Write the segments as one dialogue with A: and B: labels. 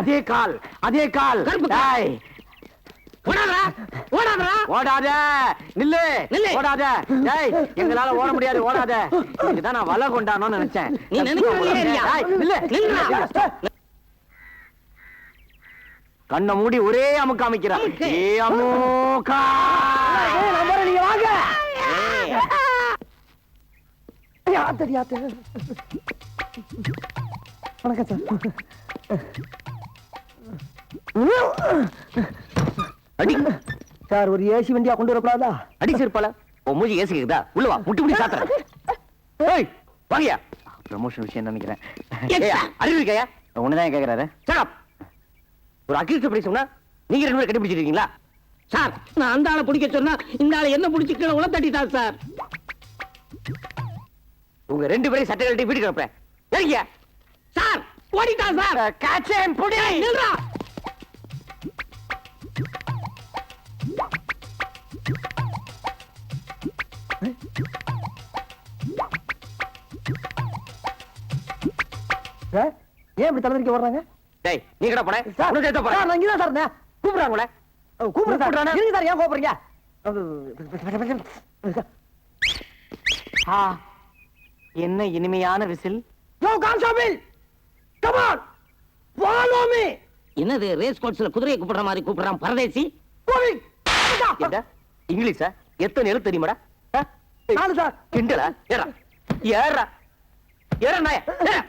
A: அதே கால் அதே கால். ஓடாத. நில்லு. ஓடாத. டேய் எங்களால ஓட முடியாது ஓடாத. இதுதான் நான் வலை கொண்டானோன்னு நினைச்சேன்.
B: நீ நில்லுடா.
A: கண்ணை மூடி ஒரே அமுக்கு அமைக்கிறா
B: அமுக்கு.
A: ஏ அமுக்கா நீங்க வாங்க.
C: ஆத்தடி ஆத்த வணக்கம் சார்.
A: அடி.
C: சார் ஒரு ஏசி வண்டியா கொண்டு வரக்கூடாதா?
A: அடி செருப்பால. உன் மூஞ்சி ஏசி கேக்குதா? உள்ள வா முட்டி முடி சாத்துறேன். ஏய் வாங்கயா ப்ரமோஷன் விஷயம் நினைக்கிறேன். அறிவு இருக்கையா? உன்னதான் கேக்குறாரு.
B: சார்
A: ஒரு அக்யூஸ்ட் பிரைஸ் சொன்னா நீங்க ரெண்டு பேரும் கண்டுபிடிச்சிருக்கீங்களா?
B: சார் நான் அந்த ஆளை பிடிக்க சொன்னா இந்த ஆளை என்ன பிடிச்சி கீழே உள்ள தட்டிட்டார் சார்
A: உங்க ரெண்டு பேரும் சட்டை கழட்டி வீட்டுக்கு அனுப்புறேன். ஏறிங்க
B: சார் ஓடிட்டான் சார்
A: காச்சேன் புடி
B: நில்றா
C: சார் ஏன் இப்படி தலைவரிக்க வர்றாங்க
A: டேய் நீ கடை போன
C: சார்
A: உனக்கு எடுத்த
C: சார், நான் சார் இருந்தேன்.
A: கூப்பிடுறாங்களே
C: கூப்பிடுறேன் சார்? இருங்க சார் ஏன் கூப்பிடுறீங்க
A: ஆ, என்ன இனிமையான whistle
C: yo constable come on follow me
B: என்னது ரேஸ் கோர்ஸ்ல குதிரையை கூப்பிடுற மாதிரி கூப்பிடுறான் பரதேசி?
C: கோவிங்
A: என்ன? இங்கிலீஷா? எத்தனை எழுத்து தெரியுமாடா?
C: நாலு சார்.
A: கிண்டலா? ஏறா. ஏறா. ஏறா நாய. ஏறா.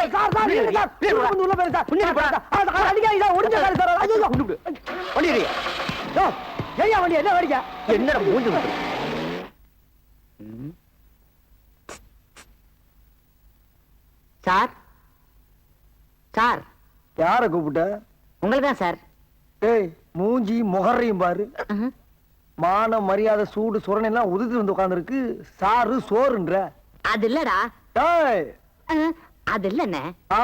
C: ஏய், சார் சார் இருங்க சார்.
A: பின்னாடி போடா.
C: வந்து உள்ள போயிரு சார்.
A: பின்னாடி போடா.
C: ஆ, சார், அடிக்காதீங்க சார். ஒடிஞ்ச கால் சார். ஐயோ
A: கொண்டு விடு. வண்டி எடு.
C: யோ ஏய்யா வண்டி என்ன வடிக்க
A: என்னடா மூஞ்சி ஊத்துற?
B: Sir sir.
C: யார கூப்பிட்ட?
B: உங்களுக்கு தான் சார்.
C: ஏய் மூஞ்சி முகரையும் பாரு. மான மரியாதை சூடு சுரணை எல்லாம் உதிர்த்து வந்து உட்கார்ந்திருக்கு. சாரு சோறுன்ற.
D: அது இல்லடா.
C: ஏய்
D: அது இல்லண்ணே.
C: ஆ.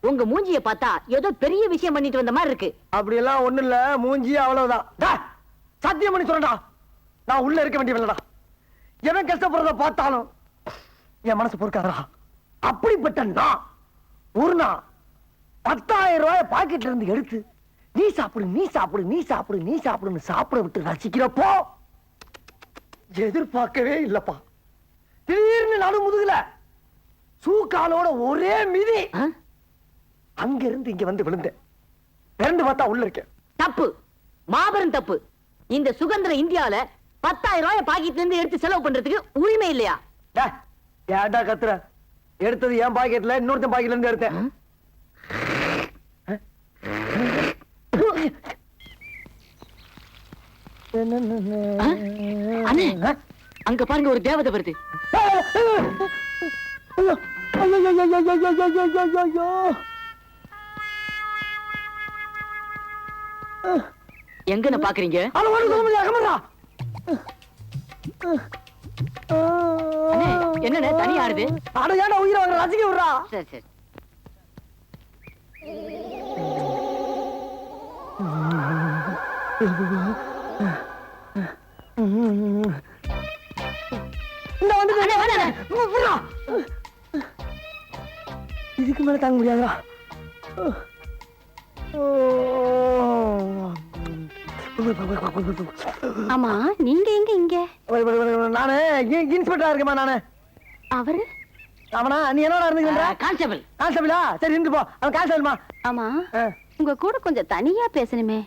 D: உங்க மூஞ்சிய பார்த்தா ஏதோ பெரிய விஷயம் பண்ணிட்டு வந்த மாதிரி இருக்கு.
C: அப்படி எல்லாம் ஒண்ணு இல்ல. மூஞ்சி அவ்வளவுதான். சத்தியம் பண்ணி சொல்றேன்டா. நான் உள்ள இருக்க வேண்டியவன்டா எவன் கஷ்டப்படுறத பார்த்தாலும் என் மனசு பொறுக்காதடா. அப்படிப்பட்ட நான். ஒரு பத்தாயிரம் ரூபாய் பாக்கெட்ல இருந்து எடுத்து நீ சாப்பிடு நீ சாப்பிடு நீ சாப்பிடு நீ சாப்பிடுன்னு சாப்பிட விட்டு ரசிக்கிறப்போ எதிர்பார்க்கவே இல்லப்பா. திடீர்னு நடு முதுகுல சூக்காலோட ஒரே மிதி? அங்க இருந்து இங்க வந்து விழுந்தேன். ரெண்டு பார்த்தா உள்ள இருக்கேன்.
D: தப்பு. மாபெரும் தப்பு. இந்த சுதந்திர இந்தியால பத்தாயிரம் ரூபாய் பாக்கெட்ல இருந்து எடுத்து செலவு பண்றதுக்கு உரிமை இல்லையா?
C: ஏன்டா கத்துற? எடுத்தது என் பாக்கெட்ல இன்னொருத்தன் பாக்கெட்ல இருந்து எடுத்தேன்.
D: அண்ணே அங்க பாருங்க ஒரு தேவதை வருது. எங்கன்னு பாக்குறீங்க? என்னன்னு தனியா ஆடுது
C: அட ஏன் உயிரை வாங்க ரசிக்க விடுறா.
D: சரி சரி. Oh, இந்த.
C: விடுறா. இதுக்கு மேல தாங்க முடியாதுடா
E: ஆமா நீங்க எங்க இங்க
C: நானு இன்ஸ்பெக்டரா இருக்கேமா நானு
E: அவரு
C: அவனா நீ என்னடா இருந்துக்கிற
B: கான்ஸ்டபிள்
C: கான்ஸ்டபிளா சரி இருந்து போ அவன் கான்ஸ்டபிள்மா
E: ஆமா உங்க கூட கொஞ்சம் தனியா பேசணுமே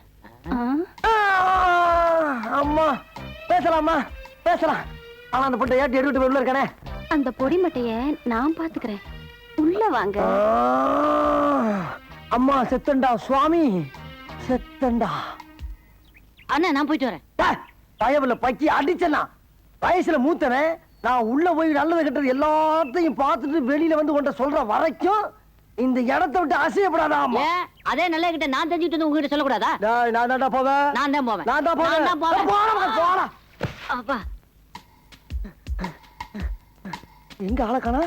E: ஆ?
C: அம்மா பேசலாமா? பேசலாம். ஆனா அந்த பொட்டை ஏட்டி எடுத்துட்டு உள்ள இருக்கானே.
E: அந்த பொடி மட்டைய நான் பாத்துக்கிறேன். உள்ள வாங்க.
C: அம்மா செத்தண்டா சுவாமி. செத்தண்டா.
D: அண்ணா நான் போயிட்டு வரேன்.
C: பயவுல பக்கி அடிச்சனா வயசுல மூத்தவன் நான் உள்ள போய் நல்லது கெட்டது எல்லாத்தையும் பார்த்துட்டு வெளியில வந்து உன்ட்ட சொல்ற வரைக்கும் இந்த இடத்தை விட்டு அசையப்படாதா
D: அதே நல்ல கிட்ட நான் தெரிஞ்சுட்டு உங்ககிட்ட சொல்லக்கூடாதா?
C: நான் தான்டா போவேன்.
D: நான் தான் போவேன்.
C: நான் தான் போவேன்.
D: நான் தான் போவேன்.
C: போடா, போடா.
D: அப்பா
C: எங்க ஆளக்கானா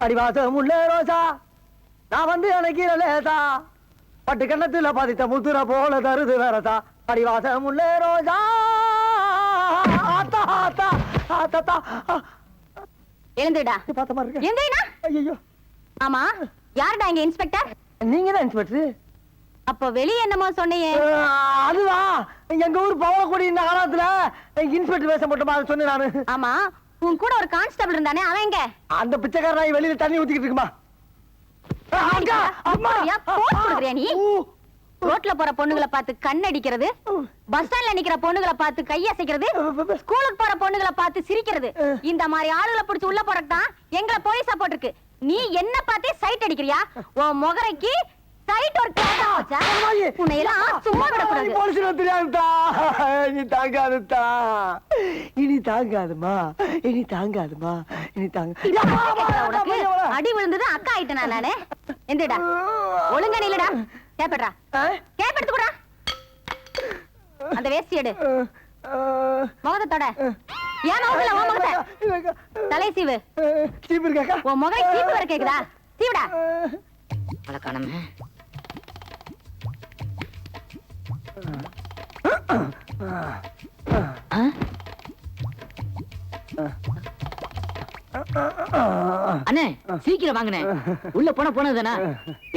C: அடிவாச முள்ள ரோசா. நான் வந்து எனக்கு லேசா. பட்டு கண்ணத்துல பதித்த முத்துற போல தருது வேறதா அடிவாச முள்ள ரோசா. ஆத்தா ஆத்தா ஆத்தா
E: எழுந்துடா
C: பார்த்த மாதிரி ஐயோ
E: ஆமா யாருடா இங்க இன்ஸ்பெக்டர்
C: நீங்க தான் இன்ஸ்பெக்டர்
E: அப்ப வெளிய என்னமோ சொன்னையே
C: அதுவா. எங்க ஊர் பவளக்குடி இந்த காலத்துல இன்ஸ்பெக்டர் வேஷம் போட்டோமா அதை சொன்னேன் நானு.
E: ஆமா உன் கூட ஒரு கான்ஸ்டபிள் இருந்தானே அவன் எங்க?
C: அந்த பிச்சைக்காரன் நாய் வெளியில தண்ணி ஊத்திக்கிட்டு இருக்குமா?
E: ரோட்ல போற பொண்ணுங்களை பார்த்து கண் அடிக்கிறது பஸ் ஸ்டாண்ட்ல நிக்கிற பொண்ணுங்களை பார்த்து கையசைக்கிறது ஸ்கூலுக்கு போற பொண்ணுங்களை பார்த்து சிரிக்கிறது. இந்த மாதிரி ஆளுகளை பிடிச்சு உள்ள போறதுக்கு தான் எங்களை போலீஸா போட்டிருக்கு. நீ என்ன பார்த்தே சைட் அடிக்கிறியா? உன் முகரைக்கு சைட் ஒரு கேட்டா வச்சா உன்னை எல்லாம் சும்மா விடக்கூடாது.
C: போலீஸ் தெரியாதுதா இனி தாங்காதுதா இனி தாங்காதுமா. இனி தாங்காதுமா. இனி தாங்க.
E: அடி விழுந்தது அக்கா ஆயிட்டேனா நானு எந்திரடா. ஒழுங்கா நில்லுடா. கேப்பட்றா? கேப் எடுத்துக்கூடா அந்த வேஷ்டி எடு. முகத்தை தொட ஏன் முகத்துல உன் முகத்தை? தலை சீவு.
C: சீப்பு இருக்காக்கா
E: உன் முகை சீப்பு வர கேக்குதா? சீவுடா.
D: வழக்கானமே அண்ணே சீக்கிரம் வாங்கண்ணே. உள்ள போன போனதுதானா?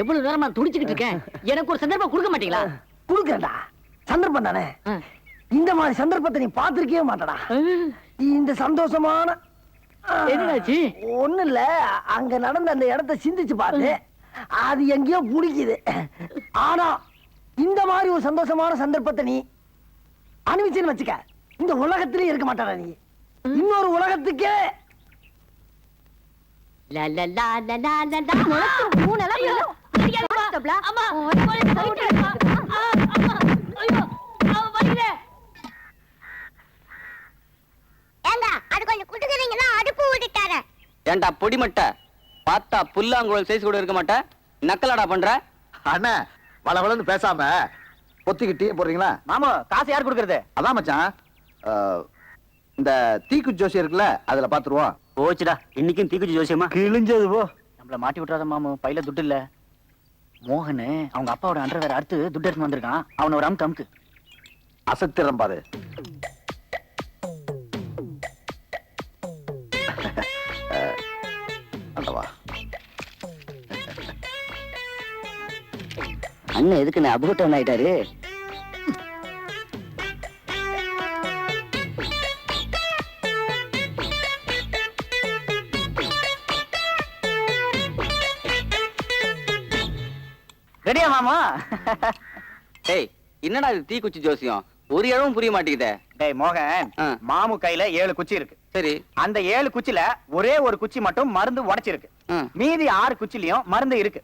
D: எவ்வளவு நேரமா துடிச்சுக்கிட்டு இருக்கேன். எனக்கு ஒரு சந்தர்ப்பம் கொடுக்க மாட்டீங்களா?
C: குடுக்கறடா சந்தர்ப்பம் தானே. இந்த மாதிரி சந்தர்ப்பத்தை நீ பாத்திருக்கவே மாட்டடா. இந்த சந்தோஷமான
D: என்னடாச்சு?
C: ஒண்ணு இல்ல. அங்க நடந்த அந்த இடத்தை சிந்திச்சு பார்த்து அது எங்கேயோ பிடிக்குது. ஆனா இந்த மாதிரி ஒரு சந்தோஷமான சந்தர்ப்பத்தை நீ அனுபவிச்சுன்னு வச்சுக்க. இந்த உலகத்திலே இருக்க மாட்டாடா நீ. இன்னொரு உலகத்துக்கே.
F: ஏன்டா பொடிமட்ட? பார்த்தா புல்லாங்குழல் சைஸ் கூட இருக்க மாட்டே? நக்கலாடா பண்ற?
G: அண்ணா வள வளன்னு பேசாம பொத்திக்கிட்டே போடுறீங்களா?
F: மாமா காசு யார் கொடுக்கறது?
G: அதான் மச்சான். இந்த தீக்கு ஜோசி இருக்குல்ல அதுல பாத்துருவோம்.
F: போச்சுடா. இன்னைக்கும் தீக்குச்சி ஜோசியமா
G: கிழிஞ்சது போ.
F: நம்மள மாட்டி விட்டுறாத மாமு பையில துட்டு இல்ல. மோகன் அவங்க அப்பாவோட அண்டர் வேற அறுத்து துட்டு எடுத்து வந்திருக்கான். அவன ஒரு அமுக்கு அமுக்கு.
G: அசத்திரம் பாரு.
F: அண்ணன் எதுக்கு நான் அபூட்டம் ஆயிட்டாரு. ரெடியா மாமா?
H: டேய் என்னடா இது தீக்குச்சி ஜோசியம்? ஒரு இடமும் புரிய மாட்டேங்குதே.
F: டேய் மோகன். மாமு கையில ஏழு குச்சி இருக்கு.
H: சரி.
F: அந்த ஏழு குச்சில ஒரே ஒரு குச்சி மட்டும் மருந்து உடைச்சிருக்கு. மீதி ஆறு குச்சிலயும் மருந்து இருக்கு.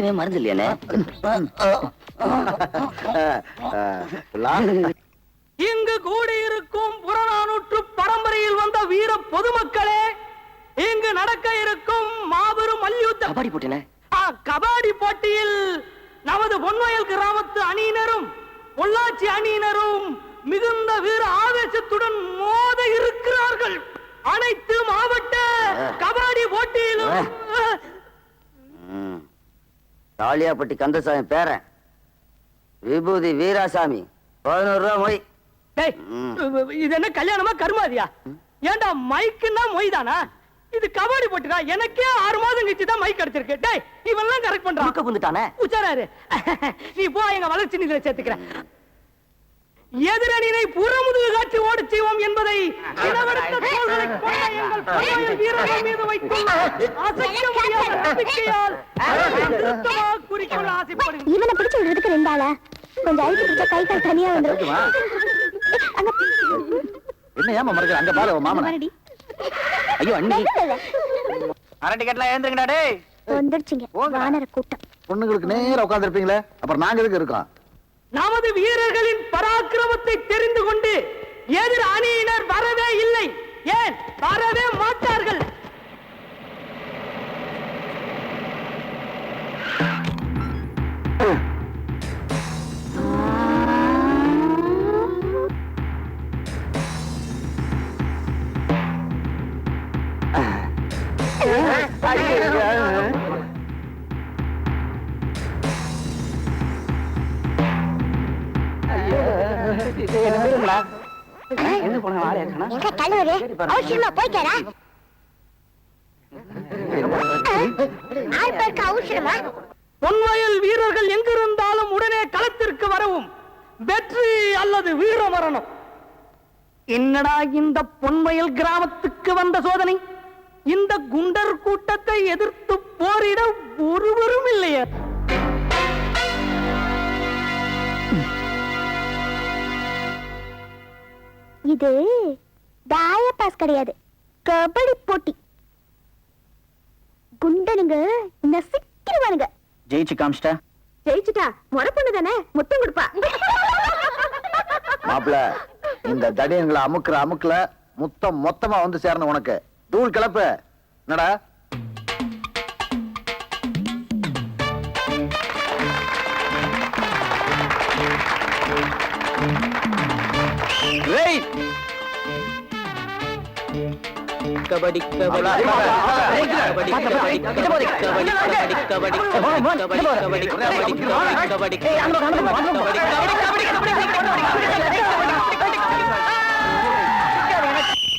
D: எதுக்குமே மருந்து இல்லையானே
I: இங்கு கூடியிருக்கும் புறநானூற்று பரம்பரையில் வந்த வீர பொதுமக்களே இங்கு நடக்க இருக்கும் மாபெரும் மல்யுத்த
D: கபாடி போட்டேனே
I: கபாடி போட்டியில் நமது பொன்வயல் கிராமத்து அணியினரும் பொள்ளாச்சி அணியினரும் மிகுந்த வீர ஆவேசத்துடன் மோத இருக்கிறார்கள் அனைத்து மாவட்ட கபாடி போட்டியிலும்
D: தாலியாப்பட்டி கந்தசாமி பேரன். விபூதி வீராசாமி. பதினோரு ரூபா மொய்.
I: இது என்ன கல்யாணமா கருமாதியா ஏன்டா மைக்குன்னா மொய் தானா இது கபாடி போட்டுடா எனக்கே ஆறு மாதம் கழிச்சு தான் மைக் கிடைச்சிருக்கு டேய் இவெல்லாம் கரெக்ட் பண்றான்.
D: புந்துட்டானே
I: உச்சாராரு நீ போ எங்க வளர்ச்சி நிதியில சேர்த்துக்கிறேன். எதிரணியை புறமுதுகு காட்சி ஓடச் செய்வோம் என்பதை வீரர்கள் மீது அசைக்க முடியாத நம்பிக்கையால்
J: இவனை பிடிச்சு விடுறதுக்கு ரெண்டு ஆளா கொஞ்சம் அழுத்தி பிடிச்சா கை கால் தனியா வந்துரும். அங்க
G: என்ன ஏமா மறக்கிற? அங்க பாரு மாமனை. ஐயோ அண்ணி.
J: இல்ல,
F: அரண்டி கட்டலாம் எழுந்துருங்கடா டேய்.
J: வந்துருச்சுங்க. வானர கூட்டம்.
G: பொண்ணுங்களுக்கு நேரா உட்கார்ந்து இருப்பீங்களே அப்புறம் நாங்க எதுக்கு இருக்கோம்?
I: நமது வீரர்களின் பராக்கிரமத்தை தெரிந்து கொண்டு எதிர் அணியினர் வரவே இல்லை. ஏன்? வரவே மாட்டார்கள். என்ன வீரர்கள் எங்கிருந்தாலும் உடனே களத்திற்கு வரவும் வெற்றி அல்லது வீர மரணம். என்னடா இந்த பொன்வயல் கிராமத்துக்கு வந்த சோதனை? இந்த குண்டர் கூட்டத்தை எதிர்த்து போரிட ஒருவரும் இல்லையா.
J: இது டாய பாஸ் கிடையாது. கபடி போட்டி. குண்டனுங்க நசுக்கிடுவானுங்க.
F: ஜெயிச்சு காமிச்சிட்டா?
J: ஜெயிச்சுட்டா. முறை பொண்ணு தானே? முத்தம் கொடுப்பா.
G: மாப்பிள இந்த தடியன்களை அமுக்குற அமுக்குல முத்தம் மொத்தமா வந்து சேரணும் உனக்கு. தூள் கிளப்பு. என்னடா?
F: Great!
H: கபடி கபடி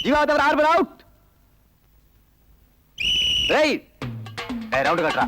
F: ஜீவாதவர் ஆர்பர் அவுட் ரைட் ரவுண்ட் கட்டுறா